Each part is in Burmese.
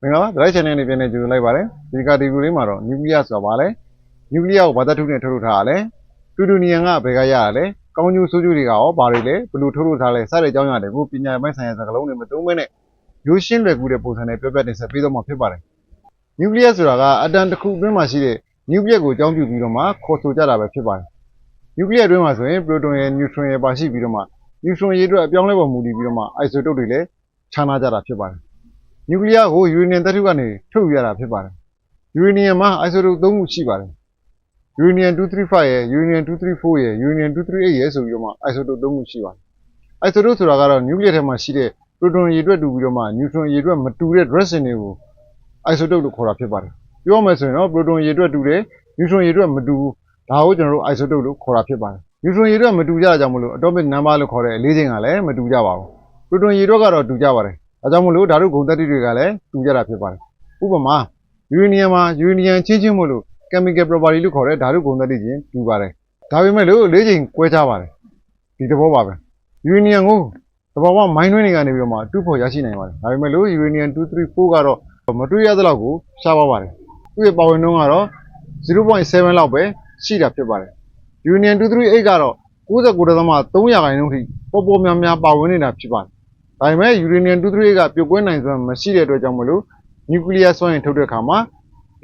မင်္ဂလာပါဒရိုက် channel နဲ့ပြန်နေကြိုဆိုလိုက်ပါတယ်ဒီကဒီဗီဒီယိုလေးမှာတော့နျူကလ িয়ার ဆိုတာဘာလဲနျူကလ িয়ার ကိုဘာသတ္ထုနဲ့ထုတ်လုပ်ထားရလဲတူတူနီယံကဘယ်ကရရလဲကောင်းကျိုးဆိုးကျိုးတွေကရောဘာတွေလဲဘယ်လိုထုတ်လုပ်ထားလဲစတဲ့အကြောင်းအရာတွေကိုပညာပိုင်းဆိုင်ရာစကားလုံးတွေမသုံးဘဲနဲ့ရိုးရှင်းလွယ်ကူတဲ့ပုံစံနဲ့ပြောပြတင်ဆက်ပေးတော့မှာဖြစ်ပါတယ်နျူကလ িয়ার ဆိုတာကအတန်တစ်ခုအတွင်းမှာရှိတဲ့နျူကလ িয়ার ကိုအကြောင်းပြုပြီးတော့မှခေါ်ဆိုကြတာပဲဖြစ်ပါတယ်နျူကလ িয়ার အတွင်းမှာဆိုရင်ပရိုတွန်ရဲ့နျူထရွန်ရဲ့ပါရှိပြီးတော့မှနျူထရွန်ရေးအတွက်အပြောင်းလဲပေါ်မူတည်ပြီးတော့မှအိုက်ဆိုတုတ်တွေလည်းခြားနာကြတာဖြစ်ပါတယ် နျူကလ িয়ার ကိုယူရေနီယံသတ္တုကနေထုတ်ယူရတာဖြစ်ပါတယ်ယူရေနီယံမှာ isotope ၃ခုရှိပါတယ်ယူရေနီယံ235ရဲ့ယူရေနီယံ234ရဲ့ယူရေနီယံ238ရဲ့ဆိုပြီးတော့မှ isotope ၃ခုရှိပါတယ် isotope ဆိုတာကတော့နျူကလ িয়ার ထဲမှာရှိတဲ့ proton ရေအတွက်တူပြီးတော့မှ neutron ရေအတွက်မတူတဲ့ direction တွေကို isotope လို့ခေါ်တာဖြစ်ပါတယ်ပြောမယ်ဆိုရင်တော့ proton ရေအတွက်တူတယ် neutron ရေအတွက်မတူဘူးဒါကိုကျွန်တော်တို့ isotope လို့ခေါ်တာဖြစ်ပါတယ် neutron ရေအတွက်မတူကြတာကြောင့်မလို့ atomic number လို့ခေါ်တဲ့အလေးချိန်ကလည်းမတူကြပါဘူး proton ရေအတွက်ကတော့တူကြပါတယ် ဒါကြောင့်မလို့ဓာတုဂုဏ်သတ္တိတွေကလည်းတူကြတာဖြစ်ပါတယ်။ဥပမာယူရေနီယံမှာယူရေနီယံချင်းချင်းမို့လို့ chemical property လို့ခေါ်တဲ့ဓာတုဂုဏ်သတ္တိချင်းတူပါတယ်။ဒါပေမဲ့လို့လေးချိန်ကွဲခြားပါတယ်။ဒီသဘောပါပဲ။ယူရေနီယံကိုသဘာဝမိုင်းတွင်းတွေကနေပြီးတော့မှတူဖို့ရရှိနိုင်ပါတယ်။ဒါပေမဲ့လို့ယူရေနီယံ234ကတော့မတွေ့ရသလောက်ကိုရှားပါပါတယ်။သူ့ရဲ့ပါဝင်နှုန်းကတော့0.7လောက်ပဲရှိတာဖြစ်ပါတယ်။ယူရေနီယံ238ကတော့99.3ရာခိုင်နှုန်းထိပေါ်ပေါ်များများပါဝင်နေတာဖြစ်ပါတယ်။ ဒါပေမဲ့ uranium 23ကပြုတ်ကွင်းနိုင်စွမ်းမရှိတဲ့အတွက်ကြောင့်မလို့ nuclear စွမ်းအင်ထုတ်တဲ့အခါမှာ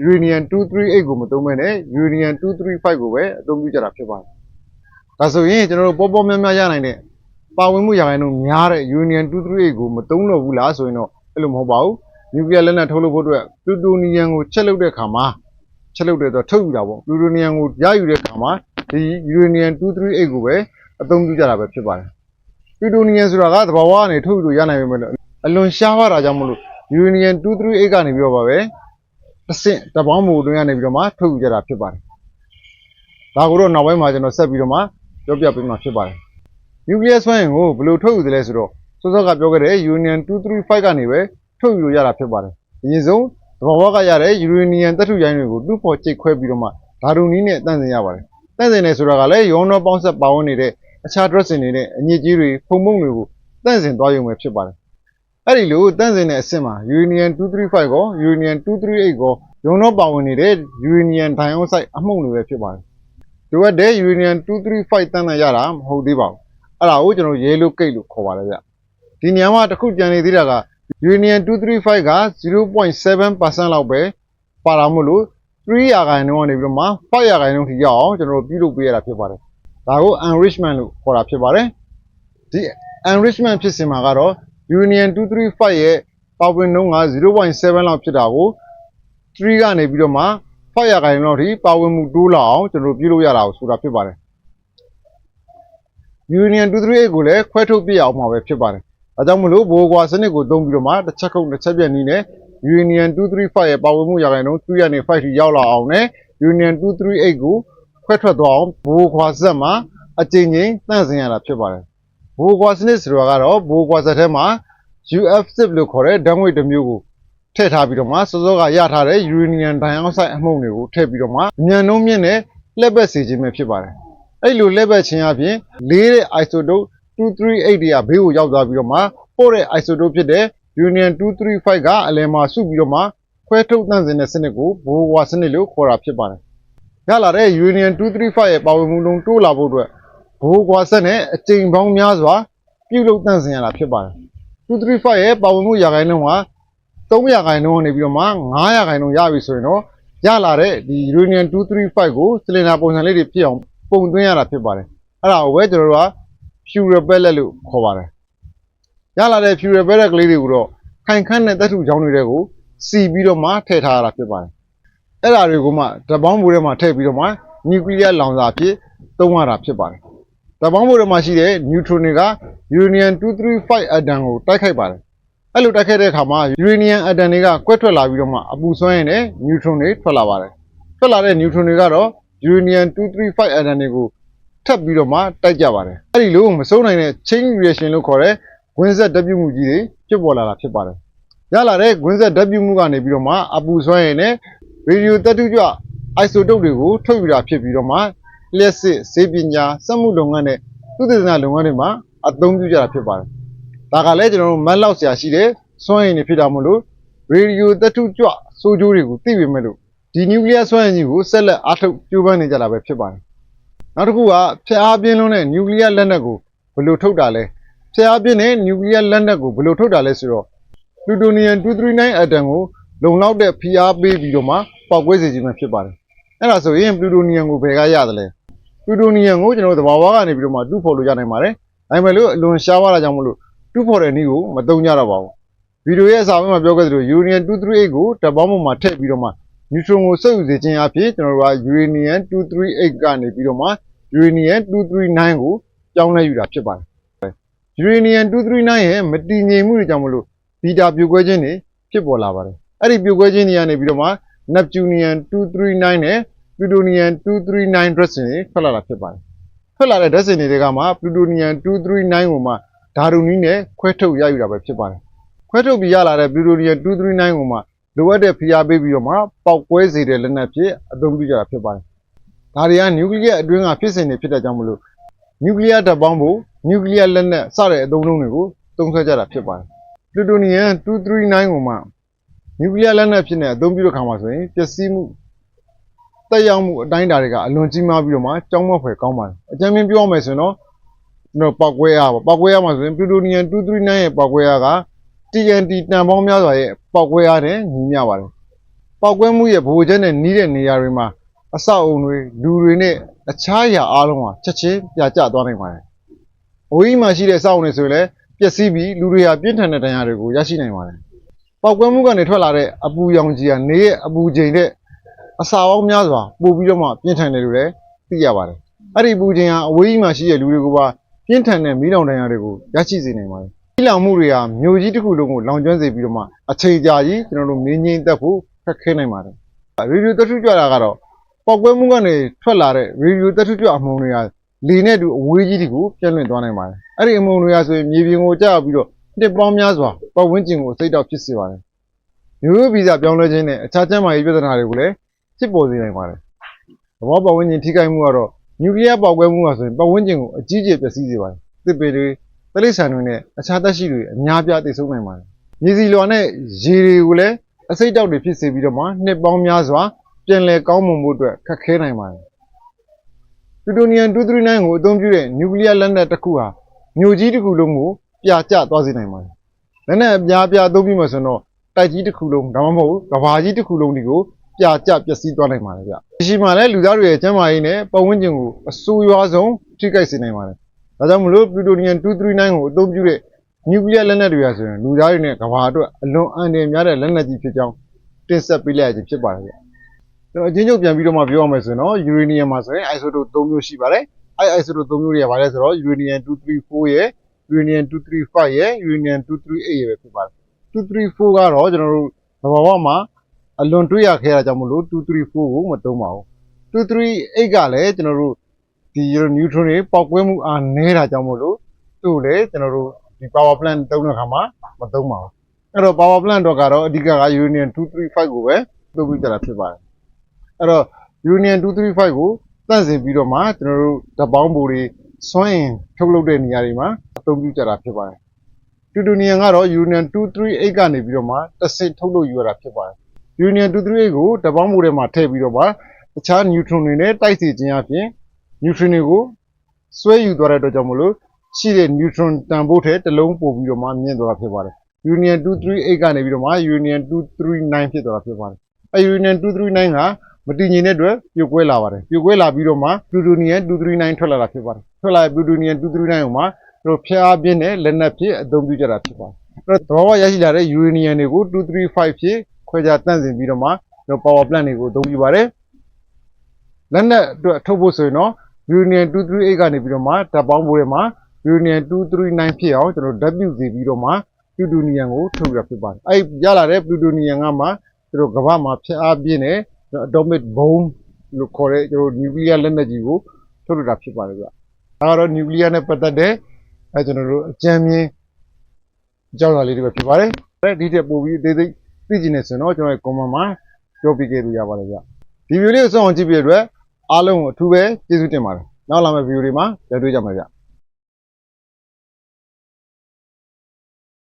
uranium 238ကိုမသုံးဘဲနဲ့ uranium 235ကိုပဲအသုံးပြုကြတာဖြစ်ပါတယ်။ဒါဆိုရင်ကျွန်တော်တို့ပေါပေါများများရနိုင်တဲ့ပါဝင်မှုရာခိုင်နှုန်းများတဲ့ uranium 238ကိုမသုံးတော့ဘူးလားဆိုရင်တော့အဲ့လိုမဟုတ်ပါဘူး။ nuclear လက်နက်ထုတ်လုပ်ဖို့အတွက် plutonium ကိုချက်လုပ်တဲ့အခါမှာချက်လုပ်တဲ့တော့ထုတ်ယူတာပေါ့။ plutonium ကိုရယူတဲ့အခါမှာဒီ uranium 238ကိုပဲအသုံးပြုကြတာပဲဖြစ်ပါတယ် ပလူတိုနီယံဆိုတာကသဘာဝကနေထုတ်ယူလို့ရနိုင်ပေမဲ့လို့အလွန်ရှားပါတာကြောင့်မလို့ယူရေနီယံ238ကနေပြီးတော့ပါပဲတစ်ဆင့်တပေါင်းမူအတွင်းကနေပြီးတော့မှထုတ်ယူကြတာဖြစ်ပါတယ်။ဒါကိုတော့နောက်ပိုင်းမှာကျွန်တော်ဆက်ပြီးတော့မှပြောပြပေးမှာဖြစ်ပါတယ်။နျူကလ িয়ার စွမ်းအင်ကိုဘယ်လိုထုတ်ယူသလဲဆိုတော့စောစောကပြောခဲ့တဲ့ယူရေနီယံ235ကနေပဲထုတ်ယူလို့ရတာဖြစ်ပါတယ်။အရင်ဆုံးသဘာဝကရတဲ့ယူရေနီယံသတ္တုရိုင်းတွေကိုတူဖို့ကြိတ်ခွဲပြီးတော့မှဓာတုနည်းနဲ့တန့်စင်ရပါတယ်။တန့်စင်နေဆိုတာကလည်းရောနှောပေါင်းဆက်ပါဝင်နေတဲ့ အခြား dress တွေနဲ့အညစ်အကြေးတွေဖုံဖုံတွေကိုတန့်စင်သွားရုံပဲဖြစ်ပါတယ်။အဲ့ဒီလိုတန့်စင်တဲ့အဆင့်မှာယူရေနီယံ235ကောယူရေနီယံ238ကောရုံတော့ပါဝင်နေတဲ့ယူရေနီယံဒိုင်အောက်ဆိုက်အမှုန့်တွေပဲဖြစ်ပါတယ်။ဒီဝက်တဲ့ယူရေနီယံ235တန့်တန့်ရတာမဟုတ်သေးပါဘူး။အဲ့ဒါကိုကျွန်တော်ရဲလို့ကိတ်လို့ခေါ်ပါတယ်ဗျ။ဒီနေရာမှာတစ်ခုကြံနေသေးတာကယူရေနီယံ235က0.7%လောက်ပဲပါတာမို့လို့3ရာခိုင်နှုန်းကနေပြီးတော့မှ5ရာခိုင်နှုန်းထိရအောင်ကျွန်တော်တို့ပြုလုပ်ပေးရတာဖြစ်ပါတယ်။ ဒါကို enrichment လို့ခေါ်တာဖြစ်ပါတယ်။ဒီ enrichment ဖြစ်စဉ်မှာကတော့ Union 235ရဲ့ပါဝင်နှုန်းက0.7လောက်ဖြစ်တာကို3ကနေပြီးတော့မှ5ရာခိုင်နှုန်းလောက်ထိပါဝင်မှုတိုးလာအောင်ကျွန်တော်တို့ပြုလုပ်ရတာကိုဆိုတာဖြစ်ပါတယ်။ Union 238ကိုလည်းခွဲထုတ်ပြရအောင်မှာပဲဖြစ်ပါတယ်။ဒါကြောင့်မလို့ဘိုးကွာစနစ်ကိုသုံးပြီးတော့မှတစ်ချက်ခုတ်တစ်ချက်ပြက်နည်းနဲ့ Union 235ရဲ့ပါဝင်မှုရာခိုင်နှုန်း3ကနေ5ထိရောက်လာအောင်နဲ့ Union 238ကို ခွဲထွက်သွားအောင်ဘိုးခွာစက်မှာအကြိမ်ကြိမ်တန့်စင်ရတာဖြစ်ပါတယ်။ဘိုးကွာစနစ်ဆိုတာကတော့ဘိုးကွာစက်ထဲမှာ UF6 လို့ခေါ်တဲ့ဓာတ်ငွေ့တစ်မျိုးကိုထည့်ထားပြီးတော့မှစောစောကရထားတဲ့ uranium dioxide အမှုန့်တွေကိုထည့်ပြီးတော့မှအမြန်နှုန်းမြင့်နဲ့လှည့်ပတ်စေခြင်းပဲဖြစ်ပါတယ်။အဲ့လိုလှည့်ပတ်ခြင်းအပြင်လေးတဲ့ isotope 238တွေကဘေးကိုရောက်သွားပြီးတော့မှပို့တဲ့ isotope ဖြစ်တဲ့ uranium 235ကအလယ်မှာစုပြီးတော့မှခွဲထုတ်တန့်စင်တဲ့စနစ်ကိုဘိုးကွာစနစ်လို့ခေါ်တာဖြစ်ပါတယ်။ ရလာတဲ့ uranium 235ရဲ့ပါဝင်မှုနှုန်းတိုးလာဖို့အတွက်ဘိုးကွာစက်နဲ့အကြိမ်ပေါင်းများစွာပြုလုပ်တန့်စင်ရတာဖြစ်ပါတယ်။235ရဲ့ပါဝင်မှုရာခိုင်နှုန်းက3ရာခိုင်နှုန်းကနေပြီးတော့မှ9ရာခိုင်နှုန်းရပြီဆိုရင်တော့ရလာတဲ့ဒီ uranium 235ကိုစလင်ဒါပုံစံလေးတွေဖြစ်အောင်ပုံသွင်းရတာဖြစ်ပါတယ်။အဲ့ဒါကိုပဲကျွန်တော်တို့က fuel pellet လို့ခေါ်ပါတယ်။ရလာတဲ့ fuel pellet ကလေးတွေကိုတော့ခိုင်ခန့်တဲ့သတ္တုချောင်းတွေကိုစီပြီးတော့မှထည့်ထားရတာဖြစ်ပါတယ်။ အဲ့ဒါတွေကိုမှဓာတ်ပေါင်းဘူးထဲမှာထည့်ပြီးတော့မှနျူကလ িয়ার လောင်စာအဖြစ်သုံးရတာဖြစ်ပါတယ်။ဓာတ်ပေါင်းဘူးထဲမှာရှိတဲ့ neutron တွေက uranium 235 atom ကိုတိုက်ခိုက်ပါတယ်။အဲ့လိုတိုက်ခိုက်တဲ့အခါမှာ uranium atom တွေကကွက်ထွက်လာပြီးတော့မှအပူစွမ်းရည်နဲ့ neutron တွေထွက်လာပါတယ်။ထွက်လာတဲ့ neutron တွေကတော့ uranium 235 atom တွေကိုထပ်ပြီးတော့မှတိုက်ကြပါတယ်။အဲ့ဒီလိုမစိုးနိုင်တဲ့ chain reaction လို့ခေါ်တဲ့ gwin set ဓာတ်ပြုမှုကြီးတွေဖြစ်ပေါ်လာတာဖြစ်ပါတယ်။ရလာတဲ့ gwin set ဓာတ်ပြုမှုကနေပြီးတော့မှအပူစွမ်းရည်နဲ့ radio သတ္တုကြွ isotope တွေကိုထုတ်ယူတာဖြစ်ပြီးတော့မှလျှက်စစ်ဆေးပညာစက်မှုလုပ်ငန်းနဲ့သုတေသနလုပ်ငန်းတွေမှာအသုံးပြုကြတာဖြစ်ပါတယ်။ဒါကလည်းကျွန်တော်တို့မတ်လောက်ဆရာရှိတဲ့စွမ်းရည်တွေဖြစ်တာမို့လို့ ရေဒီယိုသတ္ထုကြွဆိုးကျိုးတွေကိုသိပေမဲ့လို့ဒီနျူကလ িয়ার စွမ်းအင်ကြီးကိုဆက်လက်အားထုတ်ကြိုးပမ်းနေကြတာပဲဖြစ်ပါတယ်နောက်တစ်ခုကဖျက်အားပြင်းလွန်းတဲ့နျူကလ িয়ার လက်နက်ကိုဘယ်လိုထုတ်တာလဲဖျက်အားပြင်းတဲ့နျူကလ িয়ার လက်နက်ကိုဘယ်လိုထုတ်တာလဲဆိုတော့ပလူတိုနီယမ်239အတမ်ကို လုံလောက်တဲ့ဖိအားပေးပြီးတော့မှပောက်ကွဲစေခြင်းပဲဖြစ်ပါတယ်အဲ့ဒါဆိုရင်ပလူတိုနီယမ်ကိုဘယ်ကရတယ်လဲပလူတိုနီယမ်ကိုကျွန်တော်တို့သဘာဝကနေပြီးတော့မှတူဖော်လို့ရနိုင်ပါတယ်။ဒါပေမဲ့လို့အလွန်ရှားပါတာကြောင့်မလို့တူဖော်တဲ့နည်းကိုမသုံးကြတော့ပါဘူး။ဗီဒီယိုရဲ့အစာအမှာပြောခဲ့သလို Uranium 238ကိုတပ်ပေါင်းပေါ်မှာထည့်ပြီးတော့မှ neutron ကိုစုပ်ယူစေခြင်းအဖြစ်ကျွန်တော်တို့က Uranium 238ကနေပြီးတော့မှ Uranium 239ကိုပြောင်းလဲယူတာဖြစ်ပါတယ်။ Uranium 239ရဲ့မတည်ငြိမ်မှုတွေကြောင့်မလို့ဘီတာပြိုကွဲခြင်းတွေဖြစ်ပေါ်လာပါတယ်။ အဲ့ဒီပြိုကွဲခြင်းတွေကနေပြီးတော့မှ Neptunium 239နဲ့ plutonium 239 dressin တွေထွက်လာတာဖြစ်ပါတယ်။ထွက်လာတဲ့ dressin တွေကမှ plutonium 239ကိုမှဓာတုနည်းနဲ့ခွဲထုတ်ရယူတာပဲဖြစ်ပါတယ်။ခွဲထုတ်ပြီးရလာတဲ့ plutonium 239ကိုမှလိုအပ်တဲ့ဖိအားပေးပြီးတော့မှပောက်ကွဲစေတဲ့လက်နက်ဖြစ်အသုံးပြုကြတာဖြစ်ပါတယ်။ဒါတွေကနျူကလ িয়ার အတွင်းကဖြစ်စဉ်တွေဖြစ်တဲ့ကြောင့်မလို့နျူကလ িয়ার ဓာတ်ပေါင်းဖို့နျူကလ িয়ার လက်နက်စတဲ့အသုံးအနှုန်းတွေကိုသုံးဆွဲကြတာဖြစ်ပါတယ်။ plutonium 239ကိုမှ နျူကလ িয়ার လက်နက်ဖြစ်နေအသုံးပြုတဲ့ခါမှာဆိုရင်ပျက်စီးမှုတက်ရောက်မှုအတိုင်းအတာတွေကအလွန်ကြီးမားပြီးတော့မှကြောင်းမဖွယ်ကောင်းပါတယ်အကြမ်းဖျင်းပြောရမယ်ဆိုရင်တော့ကျွန်တော်ပောက်ကွဲရပါပောက်ကွဲရမှာဆိုရင် plutonium 239ရဲ့ပောက်ကွဲရက TNT တန်ပေါင်းများစွာရဲ့ပောက်ကွဲရတဲ့ညီမျှပါတယ်ပောက်ကွဲမှုရဲ့ဗဟိုချက်နဲ့နီးတဲ့နေရာတွေမှာအဆောက်အုံတွေလူတွေနဲ့အခြားအရာအားလုံးဟာချက်ချင်းပြကျသွားနိုင်ပါတယ်အဝေးကြီးမှာရှိတဲ့အဆောက်အုံတွေဆိုရင်လည်းပျက်စီးပြီးလူတွေဟာပြင်းထန်တဲ့ဒဏ်ရာတွေကိုရရှိနိုင်ပါတယ် ပောက်ကွဲမှုကနေထွက်လာတဲ့အပူရောင်ကြီးဟာနေရဲ့အပူချိန်တဲ့အစာပေါင်းများစွာပို့ပြီးတော့မှပြင်းထန်တယ်လို့လည်းသိရပါတယ်။အဲ့ဒီပူချိန်ဟာအဝေးကြီးမှာရှိတဲ့လူတွေကပါပြင်းထန်တဲ့မီးလောင်ဒဏ်ရာတွေကိုရရှိစေနိုင်ပါတယ်။မီးလောင်မှုတွေဟာမြို့ကြီးတစ်ခုလုံးကိုလောင်ကျွမ်းစေပြီးတော့မှအချိန်ကြာကြီးကျွန်တော်တို့မင်းငိမ့်သက်ဖို့ခက်ခဲနိုင်ပါတယ်။ရေဒီယိုသတ္ထုကြွတာကတော့ပောက်ကွဲမှုကနေထွက်လာတဲ့ရေဒီယိုသတ္ထုကြွအမှုန်တွေကလေနဲ့တူအဝေးကြီးတွေကိုပြန့်လွင့်သွားနိုင်ပါတယ်။အဲ့ဒီအမှုန်တွေကဆိုရင်မြေပြင်ကိုကျပြီးတော့ နှစ်ပေါင်းများစွာပတ်ဝန်းကျင်ကိုအစိတ်တောက်ဖြစ်စေပါတယ်။မျိုးရိုးဗီဇပြောင်းလဲခြင်းနဲ့အခြားကျန်းမာရေးပြဿနာတွေကိုလည်း ဖြစ်ပေါ်စေနိုင်ပါတယ်။သဘောပတ်ဝန်းကျင်ထိခိုက်မှုကတော့နျူကလ িয়ার ပေါက်ကွဲမှုကဆိုရင်ပတ်ဝန်းကျင်ကိုအကြီးအကျယ်ပျက်စီးစေပါတယ်။တစ်ပေတွေတိရစ္ဆာန်တွေနဲ့အခြားသက်ရှိတွေအများပြားသိဆုံးနိုင်ပါတယ်။မြေစီလွာနဲ့ရေတွေကိုလည်းအစိတ်တောက်တွေဖြစ်စေပြီးတော့မှနှစ်ပေါင်းများစွာပြန်လည်ကောင်းမွန်မှုအတွက်ခက်ခဲနိုင်ပါတယ်။ပလူတိုနီယမ်239ကိုအသုံးပြုတဲ့နျူကလ িয়ার လက်နက်တစ်ခုဟာမြို့ကြီးတစ်ခုလုံးကို ပြာကျသွားစေနိုင်ပါတယ်။လက်နက်အများပြားအသုံးပြုမှဆိုတော့တိုက်ကြီးတစ်ခုလုံးဒါမှမဟုတ်ကဘာကြီးတစ်ခုလုံးဒီကိုပြာကျပျက်စီးသွားနိုင်ပါတယ်ဗျ။ဒီရှိမှလည်းလူသားတွေရဲ့ကျန်းမာရေးနဲ့ပတ်ဝန်းကျင်ကိုအဆိုးရွားဆုံးထိခိုက်စေနိုင်ပါတယ်။ဒါကြောင့်မလို့ plutonium 239ကိုအသုံးပြုတဲ့နျူကလ িয়ার လက်နက်တွေရဆိုရင်လူသားတွေနဲ့ကမ္ဘာအတွက်အလွန်အန္တရာယ်များတဲ့လက်နက်ကြီးဖြစ်ကြောင်းတင်ဆက်ပေးလိုက်ရခြင်းဖြစ်ပါတယ်ဗျ။ကျွန်တော်အချင်းချုပ်ပြန်ပြီးတော့မှပြောရမယ်ဆိုရင်တော့ uranium မှာဆိုရင် isotope 3မျိုးရှိပါတယ်။အဲ isotope 3မျိုးတွေကဘာလဲဆိုတော့ uranium 234ရဲ့ uranium 235ရဲ့ uranium 238ရဲ့ပဲဖြစ်ပါတယ်။234ကတော့ကျွန်တော်တို့သဘာဝမှာအလွန်တွေးရခဲ့တာကြောင့်မလို့234ကိုမသုံးပါဘူး238ကလည်းကျွန်တော်တို့ဒီ neutron တွေပေါက်ကွဲမှုအားနည်းတာကြောင့်မလို့သူ့ကိုလည်းကျွန်တော်တို့ဒီ power plant သုံးတဲ့အခါမှာမသုံးပါဘူးအဲ့တော့ power plant တော့ကတော့အဓိကက uranium 235ကိုပဲသုံးပြီးကြတာဖြစ်ပါတယ်အဲ့တော့ uranium 235ကိုတန့်စင်ပြီးတော့မှကျွန်တော်တို့ဓာတ်ပေါင်းပူတွေ စွမ်းအင်ထုတ်လုပ်တဲ့နေရာတွေမှာအသုံးပြုကြတာဖြစ်ပါတယ်တူတူနီယမ်ကတော့ uranium 238ကနေပြီးတော့မှတစ်စိတ်ထုတ်လုပ်ယူရတာဖြစ်ပါတယ် Union 238ကိုတပေါင်းမှုထဲမှာထည့်ပြီးတော့မှတခြား neutron တွေနဲ့တိုက်စီခြင်းအပြင် neutron တွေကိုဆွဲယူသွားတဲ့အတွက်ကြောင့်မလို့ရှိတဲ့ neutron တန်ဖိုးထဲတစ်လုံးပို့ပြီးတော့မှမြင့်သွားတာဖြစ်ပါတယ်။ Union 238ကနေပြီးတော့မှ Union 239ဖြစ်သွားတာဖြစ်ပါတယ်။အဲ Union 239က မတည်ငြိမ်တဲ့အတွက်ပြိုကွဲလာပါတယ်။ပြိုကွဲလာပြီးတော့မှ Plutonium 239ထွက်လာတာဖြစ်ပါတယ်။ထွက်လာတဲ့ Plutonium 239ကိုမှသူတို့ဖျားပြင်းတဲ့လက်နက်ဖြစ်အသုံးပြုကြတာဖြစ်ပါတယ်။အဲ့တော့သဘာဝရရှိလာတဲ့ uranium တွေကို235ဖြစ်ခွဲခြားတန့်စင်ပြီးတော့မှကျွန်တော် power plant တွေကိုအသုံးပြုပါတယ်လက်နက်အတွက်ထုတ်ဖို့ဆိုရင်တော့ Union 238ကနေပြီးတော့မှဓာတ်ပေါင်းပိုးထဲမှာ Union 239ဖြစ်အောင်ကျွန်တော်ဓာတ်ပြုစီပြီးတော့မှ plutonium ကိုထုတ်ရဖြစ်ပါတယ်အဲ့ရလာတဲ့ plutonium ကမှကျွန်တော်ကမ္ဘာမှာဖျက်အားပြင်းတဲ့ atomic bomb လို့ခေါ်တဲ့ကျွန်တော် nuclear လက်နက်ကြီးကိုထုတ်ရတာဖြစ်ပါတယ်ဗျဒါကတော့ nuclear နဲ့ပတ်သက်တဲ့အဲကျွန်တော်တို့အကြမ်းမြင်အကြောင်းအရာလေးတွေပဲဖြစ်ပါတယ်ဒီတက်ပို့ပြီးအသေးစိတ်သိကျင်နေဆိုရင်တော့ကျွန်တော်ရဲ့ comment မှာပြောပြခဲ့လို့ရပါတယ်ဗျဒီဗီဒီယိုလေးကိုစောင့်အောင်ကြည့်ပြတဲ့အတွက်အားလုံးကိုအထူးပဲကျေးဇူးတင်ပါတယ်နောက်လာမယ့်ဗီဒီယိုတွေမှာကြည့်တွေ့ကြမှာဗျ